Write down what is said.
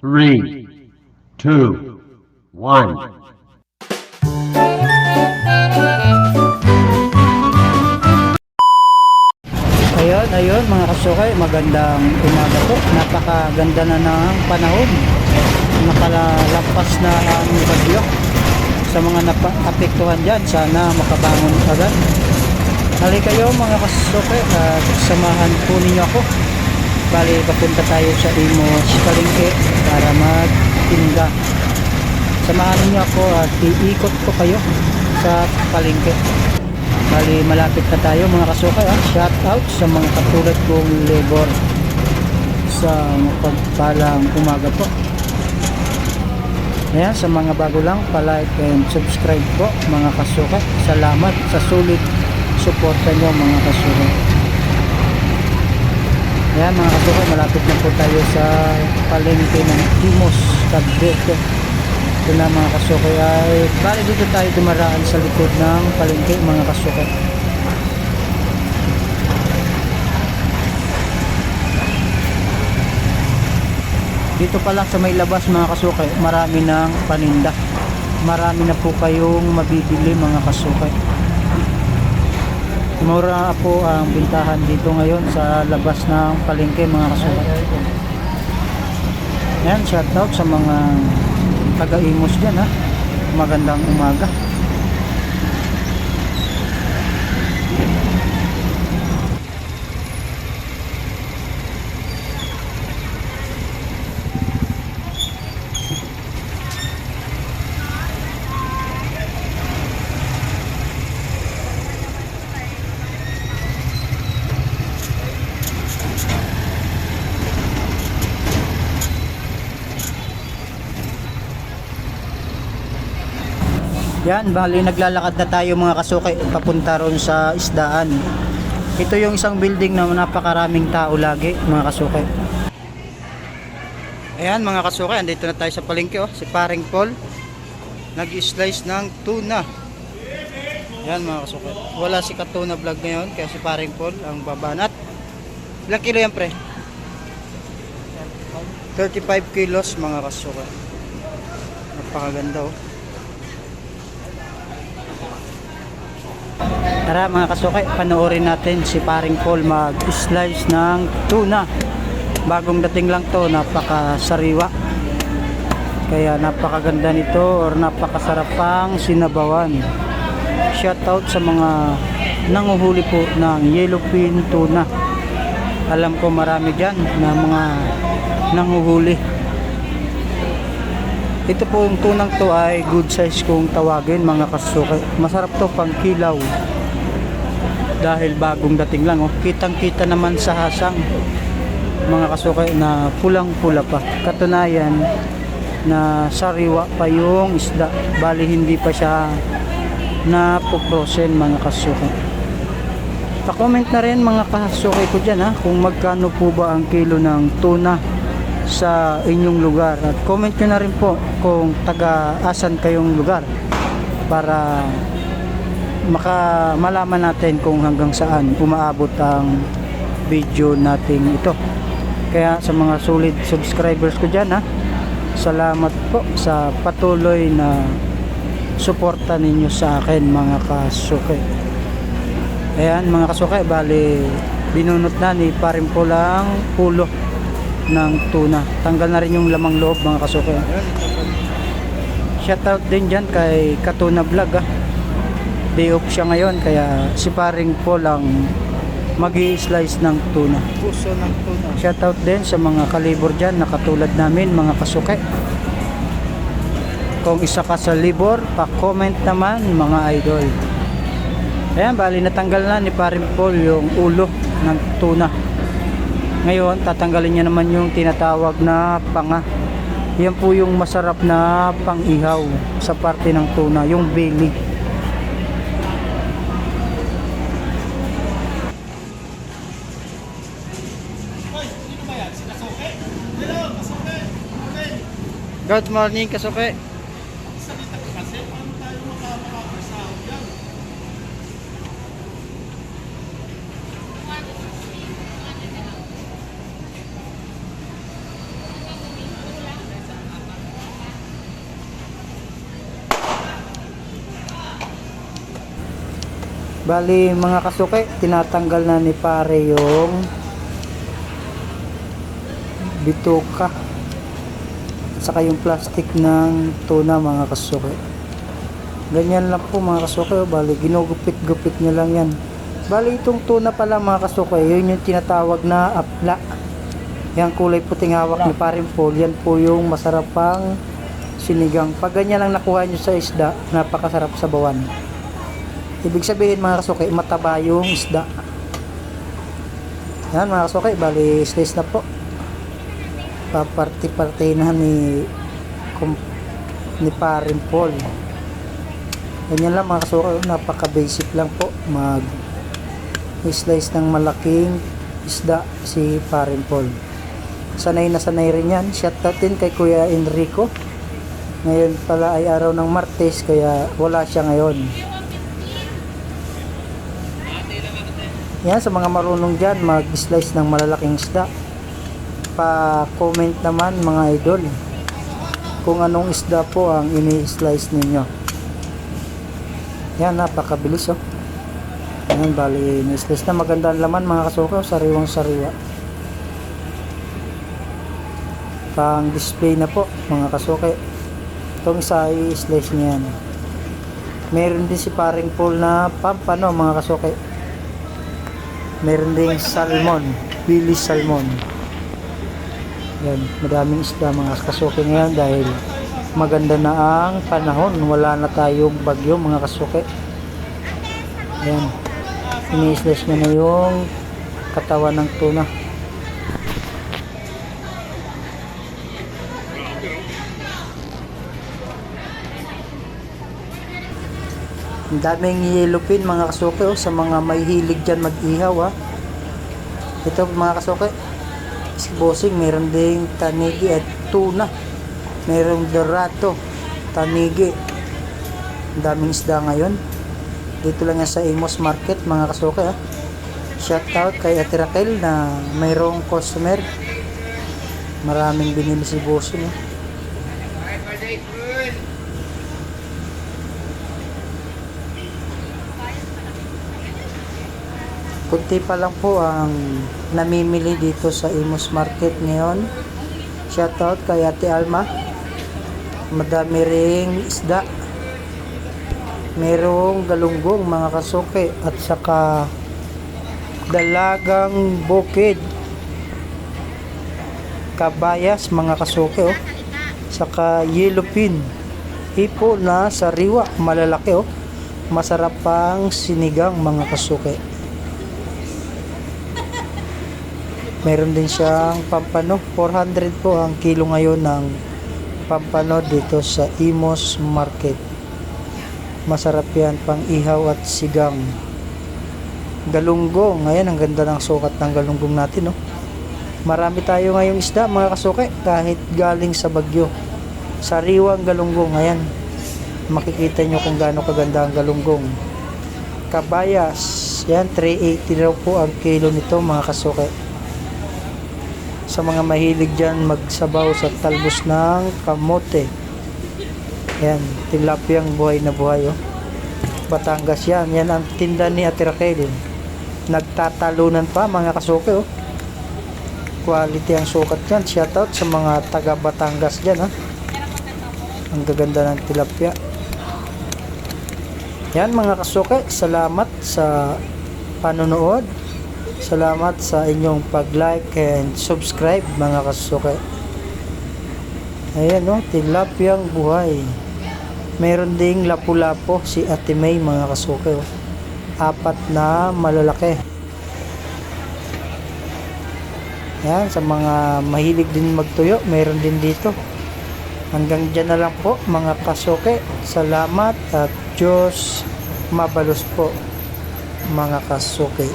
three, two, one. Ayun, ayun mga kasukay, magandang umaga po. Napakaganda na ng panahon. Nakalampas na ang bagyo. Sa mga naapektuhan dyan, sana makabangon agad. Hali kayo mga kasukay at samahan po ninyo ako. Bali, papunta tayo sa Imos Palengke para magtinda. Samahan ninyo ako at iikot ko kayo sa palengke. Bali, malapit na tayo mga kasukay ha. Shout out sa mga katulad kong labor sa mapagpalang umaga po. Ayan, sa mga bago lang, palike and subscribe po mga kasukay. Salamat sa sulit suporta nyo mga kasukay. Ayan mga kasukay, malapit na po tayo sa palengke ng Timos, Cavite. Ito na mga kasukay ay bali dito tayo dumaraan sa likod ng palengke mga kasukay. Dito pa lang sa may labas mga kasukay, marami ng paninda. Marami na po kayong mabibili mga kasukay. Mura po ang bintahan dito ngayon sa labas ng palengke mga kasukay. Yan, shoutout sa mga taga-imos dyan ha. Magandang umaga. Yan, bali naglalakad na tayo mga kasukay papunta ron sa isdaan. Ito yung isang building na napakaraming tao lagi mga kasukay. Ayan mga kasukay, andito na tayo sa palengke oh, si Paring Paul. Nag-slice ng tuna. Ayan mga kasukay. Wala si Katuna vlog ngayon kaya si Paring Paul ang babanat. Ilang kilo yan pre? 35 kilos mga kasukay. Napakaganda oh. Tara mga kasukay, panoorin natin si paring Paul mag-slice ng tuna. Bagong dating lang to, napakasariwa. Kaya napakaganda nito or napakasarap pang sinabawan. Shoutout sa mga nanguhuli po ng yellowfin tuna. Alam ko marami dyan na mga nanguhuli. Ito po yung tunang to ay good size kung tawagin mga kasukay. Masarap to pang kilaw dahil bagong dating lang oh. kitang kita naman sa hasang mga kasukay na pulang pula pa. Katunayan na sariwa pa yung isda. Bali hindi pa siya na puprosen mga kasukay pa-comment na rin mga kasukay ko dyan ha kung magkano po ba ang kilo ng tuna sa inyong lugar. At comment nyo na rin po kung taga asan kayong lugar para maka malaman natin kung hanggang saan umaabot ang video natin ito. Kaya sa mga solid subscribers ko dyan ha salamat po sa patuloy na suporta ninyo sa akin mga kasuke. Ayan mga kasuke bali binunot na ni parin po lang pulo ng tuna. Tanggal na rin yung lamang loob mga kasuke. Shoutout din dyan kay Katuna Vlog ah day off siya ngayon kaya si paring Paul ang mag slice ng tuna. Puso ng tuna. Shoutout din sa mga kalibor dyan na katulad namin mga kasuke. Kung isa ka sa libor pa-comment naman mga idol. Ayan bali natanggal na ni paring Paul yung ulo ng tuna. Ngayon tatanggalin niya naman yung tinatawag na panga. Yan po yung masarap na pang-ihaw sa parte ng tuna yung belly Good morning, Kasuke. Salita ko kasi, paano tayo makakapagod yan? Bali mga kasuke, tinatanggal na ni pare yung bituka saka yung plastic ng tuna mga kasuke. Ganyan lang po mga kasuke, bali ginugupit-gupit niya lang yan. Bali itong tuna pala mga kasuke, yun yung tinatawag na apla. Yan kulay puting hawak ni Parin Paul, yan po yung masarap pang sinigang. Pag ganyan lang nakuha nyo sa isda, napakasarap sa bawan. Ibig sabihin mga kasuke, mataba yung isda. Yan mga kasuke, bali slice na po. Paparti-partinahan ni kum, ni Parin Paul. Ganyan lang mga kasuke, napaka-basic lang po mag slice ng malaking isda si Parin Paul. Sanay na sanay rin yan. Shoutout din kay Kuya Enrico. Ngayon pala ay araw ng Martes kaya wala siya ngayon. Yan, sa mga marunong dyan, mag-slice ng malalaking isda. Pa-comment naman mga idol kung anong isda po ang ini-slice ninyo. Yan, napakabilis oh. Yan, bali, ni-slice na maganda laman mga kasuka, sariwang sariwa. Pang display na po mga kasuke. Itong isa ay slice niya yan. Meron din si paring pool na pampano mga kasuke. Meron din salmon, Billy salmon. Yan, madaming isda mga kasuke ngayon dahil maganda na ang panahon. Wala na tayong bagyo mga kasuke. Yan. Niya na yung katawan ng tuna. Ang daming yellow pin mga kasuke oh, sa mga may hilig dyan mag-ihaw ah. Ito mga kasuke, si Bossing meron ding tanigi at tuna. Merong dorato, tanigi. Daming isda ngayon. Dito lang yan sa Amos Market mga kasuke ah. Shout out kay Ate Raquel na mayroong customer. Maraming binili si Bossing ah. Kunti pa lang po ang namimili dito sa Imus Market ngayon. Shoutout kay Ate Alma. Madami ring isda. Merong galunggong mga kasuke at saka dalagang bukid. Kabayas mga kasuke oh. Saka yellow pin. Hipo na sariwa malalaki oh. Masarap pang sinigang mga kasuke. Meron din siyang pampano. 400 po ang kilo ngayon ng pampano dito sa Imos Market. Masarap yan pang ihaw at sigang. Galunggong. Ayan, ang ganda ng sukat ng galunggong natin. No? Marami tayo ngayong isda mga kasuke kahit galing sa bagyo. Sariwang galunggong. Ayan. Makikita nyo kung gaano kaganda ang galunggong. Kabayas. Yan, 380 raw po ang kilo nito mga kasuke sa mga mahilig dyan magsabaw sa talbos ng kamote. Yan, tilapiyang buhay na buhay. Oh. Batangas yan. Yan ang tinda ni Ate Raquel. Nagtatalunan pa mga kasuke. Oh. Quality ang sukat yan. Shoutout sa mga taga Batangas dyan. Ha? Ang gaganda ng tilapia. Yan mga kasuke. Salamat sa panonood. Salamat sa inyong pag-like and subscribe mga kasuke. Ayan no, tilapiyang buhay. Meron ding lapu-lapo si Ate May mga kasuke. Oh. Apat na malalaki. Yan, sa mga mahilig din magtuyo, meron din dito. Hanggang dyan na lang po mga kasuke. Salamat at Diyos mabalos po mga kasuke.